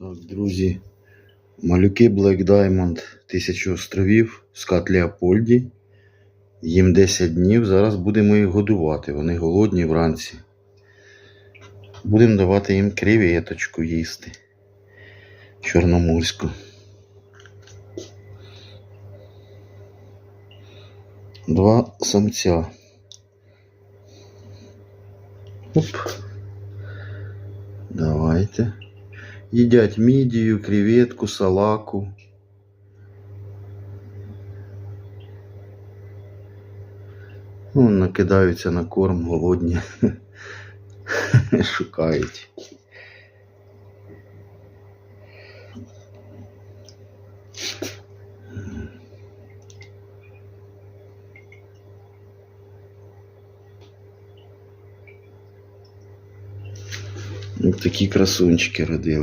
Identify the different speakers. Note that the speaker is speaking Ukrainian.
Speaker 1: Так, друзі, малюки Black Diamond 1000 островів, скат Леопольді. Їм 10 днів. Зараз будемо їх годувати. Вони голодні вранці. Будемо давати їм креветочку їсти. Чорноморську. Два самця. Оп. Давайте. Їдять мідію, креветку, салаку. Ну, накидаються на корм голодні. Шукають. Такі красунчики родили.